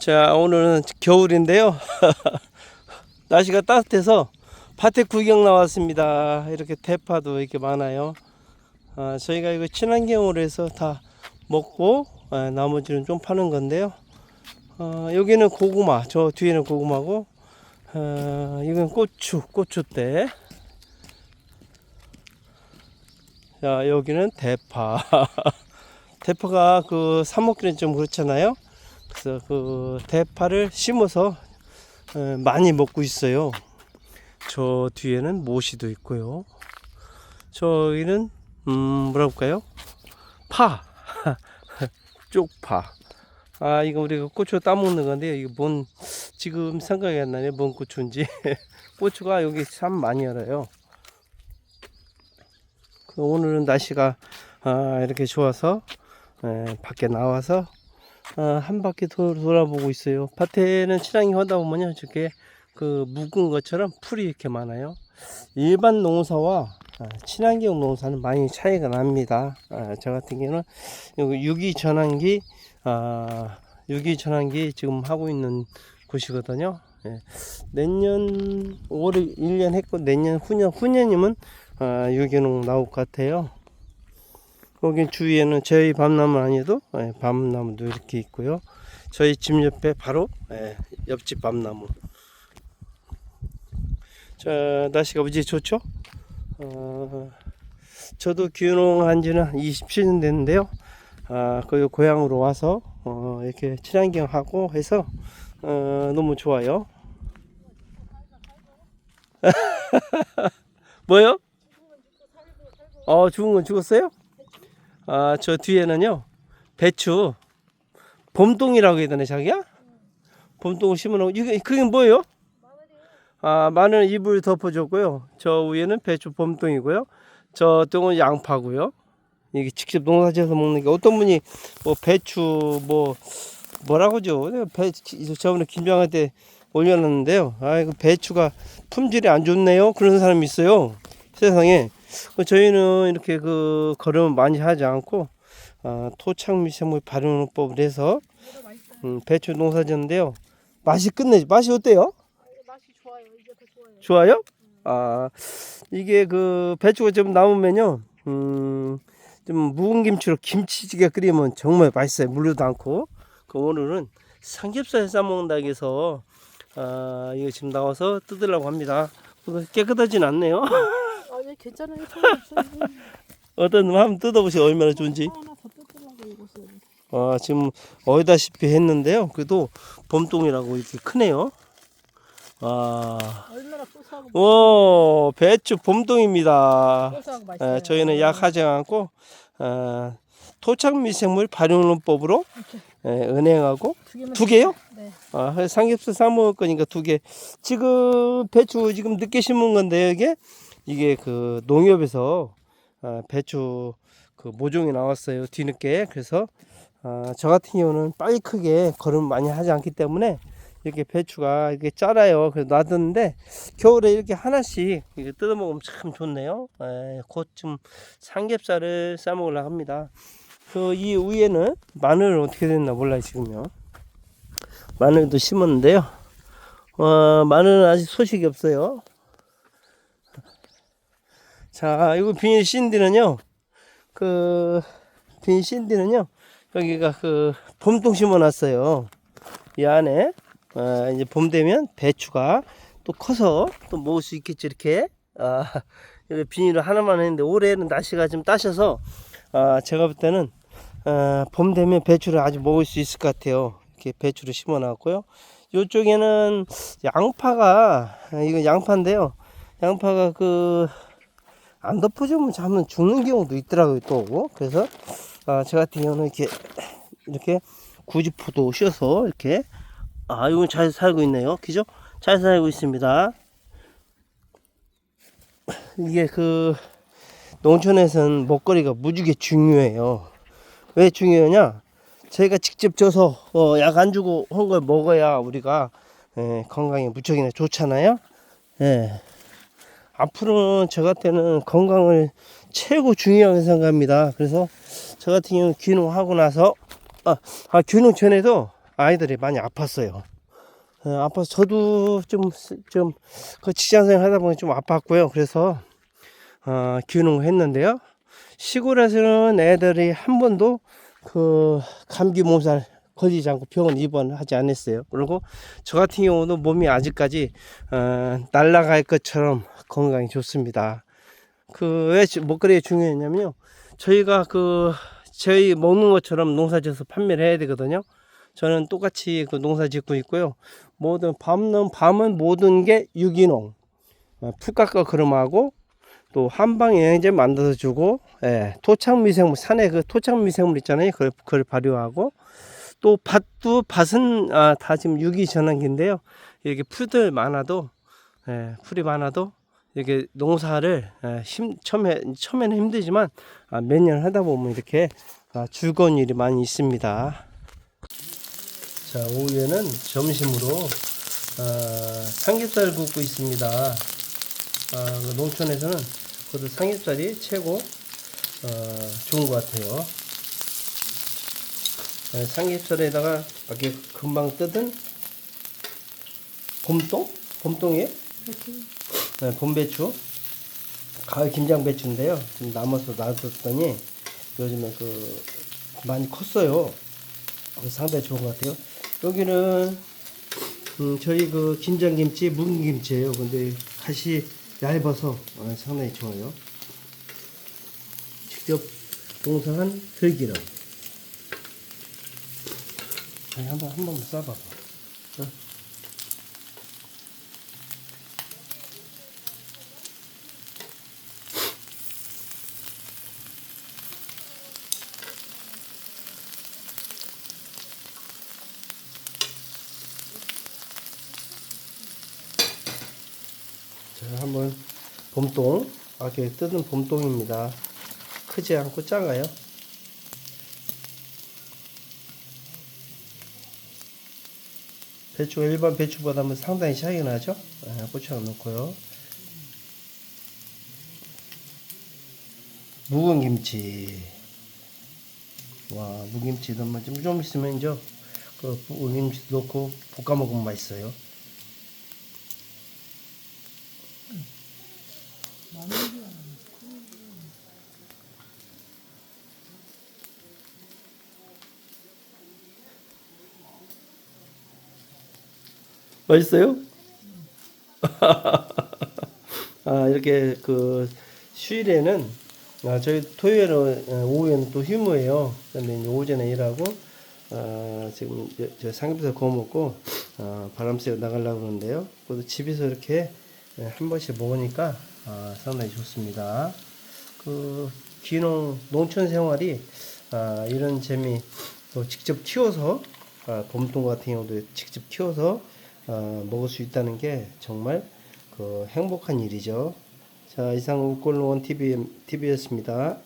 자, 오늘은 겨울인데요. 날씨가 따뜻해서 밭에 구경 나왔습니다. 이렇게 대파도 이렇게 많아요. 아, 저희가 이거 친환경으로 해서 다 먹고 아, 나머지는 좀 파는 건데요. 아, 여기는 고구마, 저 뒤에는 고구마고, 아, 이건 고추, 고추대. 자, 여기는 대파. 대파가 그 사먹기는 좀 그렇잖아요. 그래서 그 대파를 심어서 어, 많이 먹고 있어요. 저 뒤에는 모시도 있고요. 저기는 음 뭐라 볼까요? 파, 쪽파. 아 이거 우리가 고추 따먹는 건데요. 이거 뭔 지금 생각이 안 나네. 뭔 고추인지. 고추가 여기 참 많이 열어요. 그 오늘은 날씨가 아, 이렇게 좋아서 에, 밖에 나와서 아, 한 바퀴 도, 돌아보고 있어요. 밭에는 친환경 하다 보면요, 저게 그 묵은 것처럼 풀이 이렇게 많아요. 일반 농사와 아, 친환경 농사는 많이 차이가 납니다. 아, 저 같은 경우는 유기 전환기, 아, 유기 전환기 지금 하고 있는 곳이거든요. 예. 내년 올해 1년 했고 내년 후년 후년이면 아, 유기농 나올 것 같아요. 거기 주위에는 저희 밤나무 아니도 예, 밤나무도 이렇게 있고요. 저희 집 옆에 바로 예, 옆집 밤나무. 자 날씨가 무지 좋죠? 어, 저도 귀농한 지는 한 27년 됐는데요. 아, 그 고향으로 와서 어, 이렇게 친환경 하고 해서 어, 너무 좋아요. 뭐요? 어 죽은 건 죽었어요? 아, 저 뒤에는요, 배추, 봄동이라고 해야 되나, 자기야? 봄동을 심어놓고, 이게, 그게 뭐예요? 아, 마늘 잎을 덮어줬고요. 저 위에는 배추 봄동이고요. 저 동은 양파고요. 이게 직접 농사지어서 먹는 게 어떤 분이 뭐 배추 뭐 뭐라고죠? 내가 배 저번에 김장할 때 올려놨는데요. 아 이거 배추가 품질이 안 좋네요. 그런 사람이 있어요. 세상에. 그 저희는 이렇게 그 거름을 많이 하지 않고 아, 토착 미생물 발효법을 해서 음, 배추 농사지는데요. 맛이 끝내지. 맛이 어때요? 맛이 좋아요. 이게 더 좋아요. 좋아요? 아 이게 그 배추가 좀 남으면요. 음, 좀 묵은 김치로 김치찌개 끓이면 정말 맛있어요. 물려도 않고. 그 오늘은 삼겹살 싸 먹는다고 해서 아 이거 지금 나와서 뜯으려고 합니다. 깨끗하진 않네요. 아, 얘 괜찮아요. 어떤 놈 한번 뜯어보세요. 얼마나 좋은지. 하나 더 뜯으려고 이거 써요. 아, 지금 어이다시피 했는데요. 그래도 봄동이라고 이렇게 크네요. 아, 얼마나 고소하고 오, 배추 봄동입니다. 고소하고 맛있어요. 에, 저희는 약 하지 않고 어, 토착 미생물 발효론법으로 에, 은행하고 두 개만 두 개요? 네. 아, 삼겹살 싸 먹을 거니까 두 개. 지금 배추 지금 늦게 심은 건데 이게 이게 그 농협에서 아, 배추 그 모종이 나왔어요 뒤늦게 그래서 아, 저 같은 경우는 빨리 크게 걸음 많이 하지 않기 때문에 이렇게 배추가 이렇게 짜라요. 그래서 놔뒀는데 겨울에 이렇게 하나씩 뜯어 먹으면 참 좋네요. 에, 곧좀 삼겹살을 싸 먹으려고 합니다. 그 이 위에는 마늘 어떻게 됐나 몰라요 지금요. 마늘도 심었는데요. 어, 마늘은 아직 소식이 없어요. 자, 이거 비닐 신디는요. 그 비닐 신디는요. 여기가 그 봄동 심어놨어요. 이 안에 아, 이제 봄 되면 배추가 또 커서 또 먹을 수 있겠죠 이렇게. 아, 이렇게 비닐을 하나만 했는데 올해는 날씨가 좀 따셔서 아, 제가 볼 때는 아, 봄 되면 배추를 아주 먹을 수 있을 것 같아요. 이렇게 배추를 심어놨고요. 이쪽에는 양파가 아, 이거 양파인데요. 양파가 그 안 덮어주면 잠은 죽는 경우도 있더라고요 또. 그래서 아, 저 같은 경우는 이렇게 이렇게 구지포도 씌워서 이렇게 아 이건 잘 살고 있네요. 그죠? 잘 살고 있습니다. 이게 그 농촌에서는 먹거리가 무지개 중요해요. 왜 중요하냐? 저희가 직접 쪄서 어, 약 안 주고 한 걸 먹어야 우리가 예, 건강에 무척이나 좋잖아요. 예. 앞으로는 저 같은 건강을 최고 중요하게 생각합니다. 그래서 저 같은 경우는 귀농하고 나서 아, 아 귀농 전에도 아이들이 많이 아팠어요. 어, 아파서 저도 좀, 좀, 그 직장생활 하다 보니 좀 아팠고요. 그래서, 어, 기운을 했는데요. 시골에서는 애들이 한 번도 그 감기 몸살 걸리지 않고 병원 입원하지 않았어요. 그리고 저 같은 경우도 몸이 아직까지, 어, 날아갈 것처럼 건강이 좋습니다. 그 왜 먹거리가 중요했냐면요. 저희가 그 저희 먹는 것처럼 농사지어서 판매를 해야 되거든요. 저는 똑같이 그 농사 짓고 있고요. 모든 밤은 밤은 모든 게 유기농, 어, 풀 깎아 그름하고 또 한방 영양제 만들어 주고, 예, 토착 미생물 산에 그 토착 미생물 있잖아요. 그걸, 그걸 발효하고 또 밭도 밭은 아, 다 지금 유기 전환기인데요. 이렇게 풀들 많아도 예, 풀이 많아도 이렇게 농사를 예, 힘, 처음에 처음에는 힘들지만 아, 몇 년 하다 보면 이렇게 아, 즐거운 일이 많이 있습니다. 자 오후에는 점심으로 아, 삼겹살 굽고 있습니다. 아, 그 농촌에서는 그래도 삼겹살이 최고 어, 좋은 것 같아요. 네, 삼겹살에다가 이렇게 금방 뜯은 봄동? 봄동이에요? 네, 봄배추. 가을 김장배추인데요. 지금 남아서 놔뒀더니 요즘에 그 많이 컸어요. 상당히 좋은 것 같아요. 여기는 음, 저희 그 김장김치, 묵은김치예요. 근데 갓이 얇아서 어, 상당히 좋아요. 직접 농사한 들기름. 아니, 한번 한 번만 싸봐봐. 어? 자, 한번 봄동, 이렇게 뜯은 봄동입니다. 크지 않고 작아요. 배추가 일반 배추보다 는 상당히 차이가 나죠? 네, 고추장 넣고요. 묵은 김치. 와, 묵김치 넣으면 좀, 좀 있으면 이제 그 묵은 김치 넣고 볶아 먹으면 맛있어요. 맛있어요? 아, 이렇게 그 휴일에는 아, 저희 토요일은 어, 오후에는 또 휴무예요. 이제 오전에 일하고 아, 지금 저- 저 삼겹살 구워 먹고 아, 바람 쐬고 나가려고 그러는데요. 그래도 집에서 이렇게 예, 한 번씩 먹으니까 아, 상당히 좋습니다. 그 귀농 농촌 생활이 아, 이런 재미 또 직접 키워서 아, 봄동 같은 경우도 직접 키워서 아, 먹을 수 있다는 게 정말 그 행복한 일이죠. 자 이상 울골로원 TV TV였습니다.